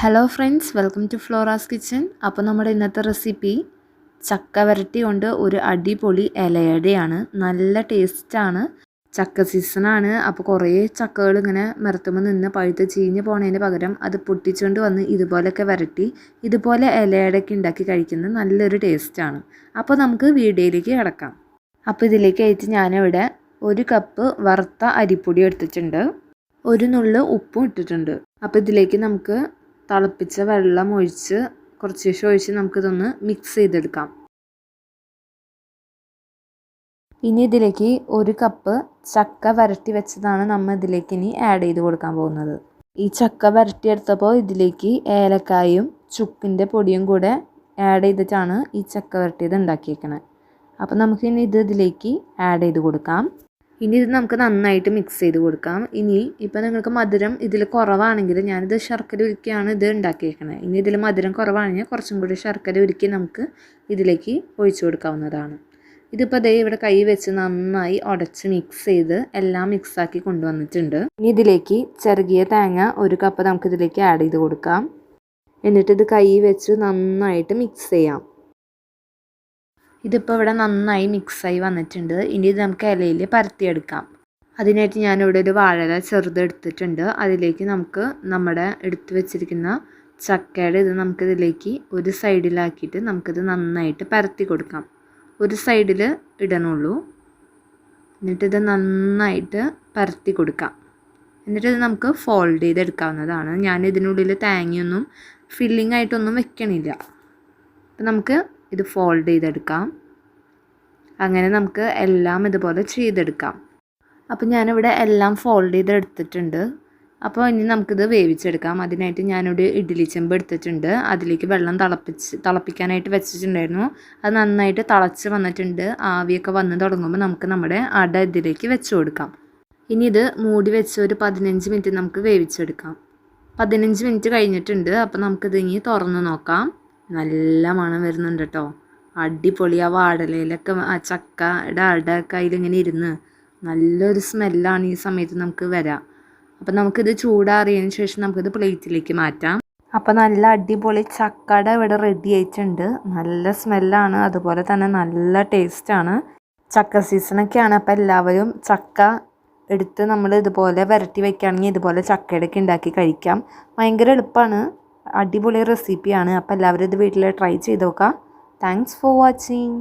Hello friends welcome to Flora's kitchen അപ്പോൾ നമ്മുടെ ഇന്നത്തെ റെസിപ്പി ചക്ക വരട്ടി കൊണ്ട് ഒരു അടിപൊളി ഇലയടയാണ്. നല്ല ടേസ്റ്റാണ് ചക്ക സീസണാണ് അപ്പോൾ കുറേ ചക്കകൾ ഇങ്ങനെ മരത്തുമ്പോൾ നിന്ന് പഴുത്ത് ചീഞ്ഞ് പോണതിന് പകരം അത് പൊട്ടിച്ചുകൊണ്ട് വന്ന് ഇതുപോലെയൊക്കെ വരട്ടി ഇതുപോലെ ഇലയടയ്ക്ക് ഉണ്ടാക്കി കഴിക്കുന്നത് നല്ലൊരു ടേസ്റ്റാണ് അപ്പോൾ നമുക്ക് വീഡിയോയിലേക്ക് കിടക്കാം. അപ്പോൾ ഇതിലേക്ക് അയച്ച് ഞാനിവിടെ ഒരു കപ്പ് വറുത്ത അരിപ്പൊടി എടുത്തിട്ടുണ്ട്. ഒരു നുള്ള് ഉപ്പും ഇട്ടിട്ടുണ്ട്. അപ്പോൾ ഇതിലേക്ക് നമുക്ക് തിളപ്പിച്ച വെള്ളം ഒഴിച്ച് കുറച്ച് ശേഷം ഒഴിച്ച് നമുക്കിതൊന്ന് മിക്സ് ചെയ്തെടുക്കാം. ഇനി ഇതിലേക്ക് ഒരു കപ്പ് ചക്ക വരട്ടി വെച്ചതാണ് നമ്മൾ ഇതിലേക്ക് ഇനി ആഡ് ചെയ്ത് കൊടുക്കാൻ പോകുന്നത്. ഈ ചക്ക വരട്ടിയെടുത്തപ്പോൾ ഇതിലേക്ക് ഏലക്കായും ചുക്കിന്റെ പൊടിയും കൂടെ ആഡ് ചെയ്തിട്ടാണ് ഈ ചക്ക വരട്ടിയത് ഉണ്ടാക്കിയേക്കണത് അപ്പോൾ നമുക്കിനി ഇത് ഇതിലേക്ക് ആഡ് ചെയ്ത് കൊടുക്കാം. ഇനി ഇത് നമുക്ക് നന്നായിട്ട് മിക്സ് ചെയ്ത് കൊടുക്കാം. ഇനി ഇപ്പോൾ നിങ്ങൾക്ക് മധുരം ഇതിൽ കുറവാണെങ്കിൽ ഞാനിത് ശർക്കര ഉരുക്കിയാണ് ഇത് ഉണ്ടാക്കിയേക്കുന്നത് ഇനി ഇതിൽ മധുരം കുറവാണെങ്കിൽ കുറച്ചും കൂടി ശർക്കര ഉരുക്കി നമുക്ക് ഇതിലേക്ക് ഒഴിച്ചു കൊടുക്കാവുന്നതാണ്. ഇതിപ്പോൾ ദേ ഇവിടെ കൈ വെച്ച് നന്നായി ഉടച്ച് മിക്സ് ചെയ്ത് എല്ലാം മിക്സാക്കി കൊണ്ടുവന്നിട്ടുണ്ട്. ഇനി ഇതിലേക്ക് ചെറുകിയ തേങ്ങ ഒരു കപ്പ് നമുക്കിതിലേക്ക് ആഡ് ചെയ്ത് കൊടുക്കാം. എന്നിട്ട് ഇത് കൈ വെച്ച് നന്നായിട്ട് മിക്സ് ചെയ്യാം. ഇതിപ്പോൾ ഇവിടെ നന്നായി മിക്സായി വന്നിട്ടുണ്ട്. ഇനി ഇത് നമുക്ക് ഇലയിൽ പരത്തിയെടുക്കാം. അതിനായിട്ട് ഞാനിവിടെ ഒരു വാഴല ചെറുത് എടുത്തിട്ടുണ്ട്. അതിലേക്ക് നമുക്ക് നമ്മുടെ എടുത്തു വെച്ചിരിക്കുന്ന ചക്കയുടെ ഇത് നമുക്കിതിലേക്ക് ഒരു സൈഡിലാക്കിയിട്ട് നമുക്കിത് നന്നായിട്ട് പരത്തി കൊടുക്കാം. ഒരു സൈഡിൽ ഇടണുള്ളൂ. എന്നിട്ടിത് നന്നായിട്ട് പരത്തി കൊടുക്കാം. എന്നിട്ട് ഇത് നമുക്ക് ഫോൾഡ് ചെയ്തെടുക്കാവുന്നതാണ്. ഞാൻ ഇതിനുള്ളിൽ തേങ്ങയൊന്നും ഫില്ലിംഗ് ആയിട്ടൊന്നും വെക്കണില്ല. അപ്പം നമുക്ക് ഇത് ഫോൾഡ് ചെയ്തെടുക്കാം. അങ്ങനെ നമുക്ക് എല്ലാം ഇതുപോലെ ചെയ്തെടുക്കാം. അപ്പോൾ ഞാനിവിടെ എല്ലാം ഫോൾഡ് ചെയ്തെടുത്തിട്ടുണ്ട്. അപ്പോൾ ഇനി നമുക്കിത് വേവിച്ചെടുക്കാം. അതിനായിട്ട് ഞാനിവിടെ ഇഡ്ഡലി ചെമ്പ് എടുത്തിട്ടുണ്ട്. അതിലേക്ക് വെള്ളം തിളപ്പിച്ച് തിളപ്പിക്കാനായിട്ട് വെച്ചിട്ടുണ്ടായിരുന്നു. അത് നന്നായിട്ട് തിളച്ച് വന്നിട്ടുണ്ട്. ആവിയൊക്കെ വന്ന് തുടങ്ങുമ്പോൾ നമുക്ക് നമ്മുടെ അട ഇതിലേക്ക് വെച്ച് കൊടുക്കാം. ഇനി ഇത് മൂടി വെച്ച് ഒരു പതിനഞ്ച് മിനിറ്റ് നമുക്ക് വേവിച്ചെടുക്കാം. പതിനഞ്ച് മിനിറ്റ് കഴിഞ്ഞിട്ടുണ്ട്. അപ്പോൾ നമുക്കിത് ഇനി തുറന്ന് നോക്കാം. നല്ല മണം വരുന്നുണ്ട് കേട്ടോ അടിപൊളി ആ വാടലയിലൊക്കെ ആ ചക്കയുടെ അടയൊക്കെ അതിലിങ്ങനെ ഇരുന്ന് നല്ലൊരു സ്മെല്ലാണ് ഈ സമയത്ത് നമുക്ക് വരാം. അപ്പം നമുക്കിത് ചൂടാറിയതിന് ശേഷം നമുക്കിത് പ്ലേറ്റിലേക്ക് മാറ്റാം. അപ്പം നല്ല അടിപൊളി ചക്കട ഇവിടെ റെഡി ആയിട്ടുണ്ട്. നല്ല സ്മെല്ലാണ് അതുപോലെ തന്നെ നല്ല ടേസ്റ്റാണ് ചക്ക സീസണൊക്കെയാണ് അപ്പം എല്ലാവരും ചക്ക എടുത്ത് നമ്മൾ ഇതുപോലെ വരട്ടി വയ്ക്കുകയാണെങ്കിൽ ഇതുപോലെ ചക്കയുടെയൊക്കെ ഉണ്ടാക്കി കഴിക്കാം. ഭയങ്കര എളുപ്പമാണ്. അടിപൊളി റെസിപ്പിയാണ് അപ്പോൾ എല്ലാവരും ഇത് വീട്ടിൽ ട്രൈ ചെയ്ത് നോക്കാം. Thanks for watching